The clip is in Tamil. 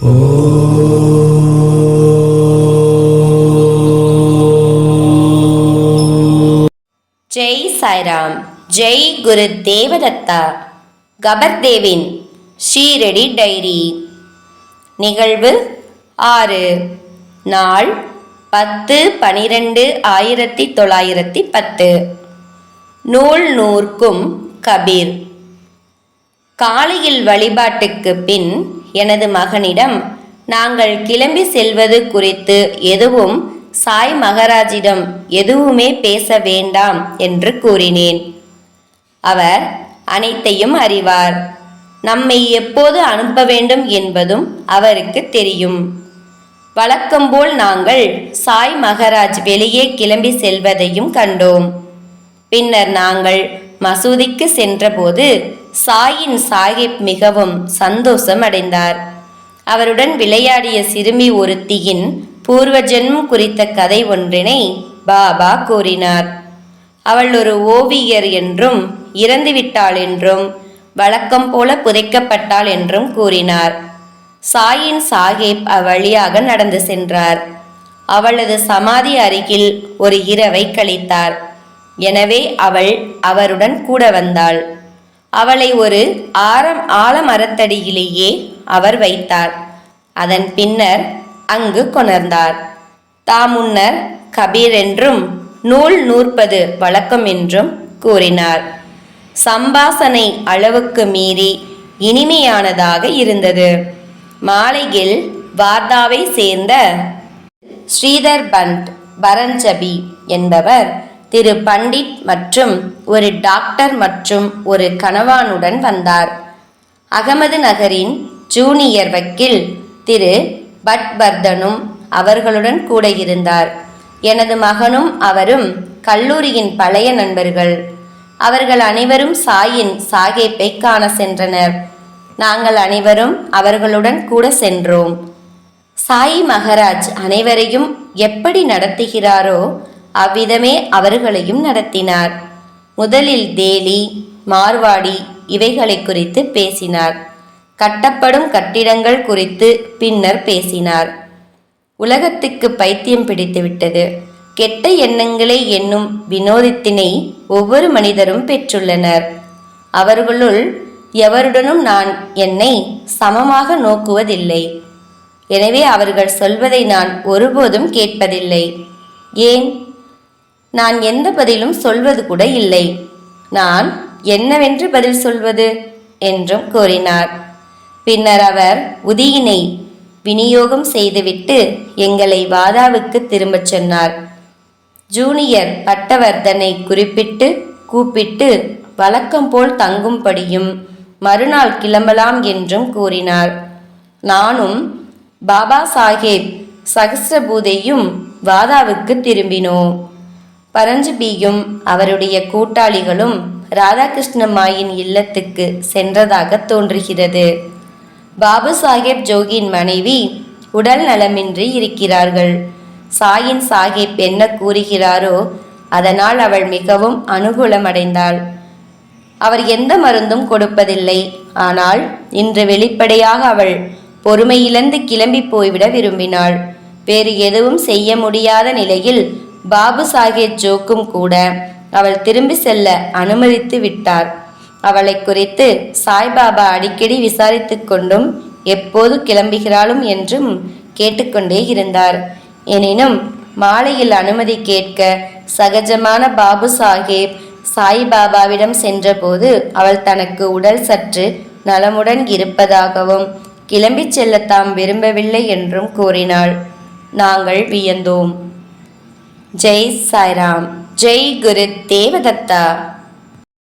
ஜெய் சாய்ராம் ஜெய் குரு தேவதத்தா. கபர்தேவின் ஷீரடி டைரி. நிகழ்வு ஆறு. நாள் பத்து பனிரெண்டு ஆயிரத்தி தொள்ளாயிரத்தி பத்து. நூல் நூற்கும் கபீர். காலையில் வழிபாட்டுக்கு பின் எனது மகனிடம் நாங்கள் கிளம்பி செல்வது குறித்து எதுவும் சாய் மகராஜிடம் எதுவுமே பேச வேண்டாம் என்று கூறினேன். அவர் அனைத்தையும் அறிவார். நம்மை எப்போது அனுப்ப வேண்டும் என்பதும் அவருக்கு தெரியும். வழக்கம்போல் நாங்கள் சாய் மகராஜ் வெளியே கிளம்பி செல்வதையும் கண்டோம். பின்னர் நாங்கள் மசூதிக்கு சென்றபோது சாயின் சாஹிப் மிகவும் சந்தோஷம் அடைந்தார் அவருடன் விளையாடிய சிறுமி ஒருத்தியின் பூர்வ ஜென்மம் குறித்த கதை ஒன்றினை பாபா கூறினார். அவள் ஒரு ஓவியர் என்றும் இறந்துவிட்டாள் என்றும் வழக்கம் போல புதைக்கப்பட்டாள் என்றும் கூறினார். சாயின் சாஹிப் அவ்வழியாக நடந்து சென்றார். அவளது சமாதி அருகில் ஒரு இரவை கழித்தார். எனவே அவள் அவருடன் கூட வந்தாள். அவளை ஒரு ஆரம் ஆலமரத்தடியிலேயே அவர் வைத்தார். அதன் பின்னர் அங்கு கொணர்ந்தார். தாம் முன்னர் கபீர் என்றும் நூல் நூற்பது வழக்கம் என்றும் கூறினார். சம்பாசனை அளவுக்கு மீறி இனிமையானதாக இருந்தது. மாலையில் வார்தாவை சேர்ந்த ஸ்ரீதர் பண்ட் பரஞ்சபி என்பவர் திரு பண்டிட் மற்றும் ஒரு டாக்டர் மற்றும் ஒரு கணவானுடன் வந்தார். அகமது நகரின் ஜூனியர் வக்கீல் திரு பட்வர்தனும் அவர்களுடன் கூட இருந்தார். எனது மகனும் அவரும் கல்லூரியின் பழைய நண்பர்கள். அவர்கள் அனைவரும் சாயின் சாகேப்பை காண சென்றனர். நாங்கள் அனைவரும் அவர்களுடன் கூட சென்றோம். சாயி மகராஜ் அனைவரையும் எப்படி நடத்துகிறாரோ அவ்விதமே அவர்களையும் நடத்தினார். முதலில் தேலி மார்வாடி இவைகளை குறித்து பேசினார். கட்டப்படும் கட்டிடங்கள் குறித்து பின்னர் பேசினார். உலகத்துக்கு பைத்தியம் பிடித்துவிட்டது கெட்ட எண்ணங்களே என்னும் வினோதத்தினை ஒவ்வொரு மனிதரும் பெற்றுள்ளனர். அவர்களுள் எவருடனும் நான் என்னை சமமாக நோக்குவதில்லை. எனவே அவர்கள் சொல்வதை நான் ஒருபோதும் கேட்பதில்லை. ஏன்? நான் எந்த பதிலும் சொல்வது கூட இல்லை. நான் என்னவென்று பதில் சொல்வது? என்றும் கூறினார். பின்னர் அவர் உதியினை விநியோகம் செய்துவிட்டு எங்களை வாதாவுக்கு திரும்பச் சொன்னார். ஜூனியர் பட்டவர்தனை குறிப்பிட்டு கூப்பிட்டு வழக்கம் போல் தங்கும்படியும் மறுநாள் கிளம்பலாம் என்றும் கூறினார். நானும் பாபா சாஹேப் சகசிரபூதையும் வாதாவுக்கு திரும்பினோம். பரஞ்சபியும் அவருடைய கூட்டாளிகளும் ராதாகிருஷ்ணமாயின் இல்லத்துக்கு சென்றதாக தோன்றுகிறது. பாபு சாஹேப் ஜோகியின் மனைவி உடல் நலமின்றி இருக்கிறார்கள். சாயின் சாஹிப் என்ன கூறுகிறாரோ அதனால் அவள் மிகவும் அனுகூலமடைந்தாள். அவர் எந்த மருந்தும் கொடுப்பதில்லை. ஆனால் இன்று வெளிப்படையாக அவள் பொறுமையிழந்து கிளம்பி போய்விட விரும்பினாள். வேறு எதுவும் செய்ய முடியாத நிலையில் பாபு சாஹேப் ஜோக்கும் கூட அவள் திரும்பி செல்ல அனுமதித்து விட்டார். அவளை குறித்து சாய்பாபா அடிக்கடி விசாரித்து கொண்டும் எப்போது கிளம்புகிறாளும் என்றும் கேட்டுக்கொண்டே இருந்தார். எனினும் மாலையில் அனுமதி கேட்க சகஜமான பாபு சாஹேப் சாய்பாபாவிடம் சென்றபோது அவள் தனக்கு உடல் சற்று நலமுடன் இருப்பதாகவும் கிளம்பிச் செல்ல தாம் விரும்பவில்லை என்றும் கூறினாள். நாங்கள் வியந்தோம். ஜெய் சாய்ராம் ஜெய் குரு தேவதத்தா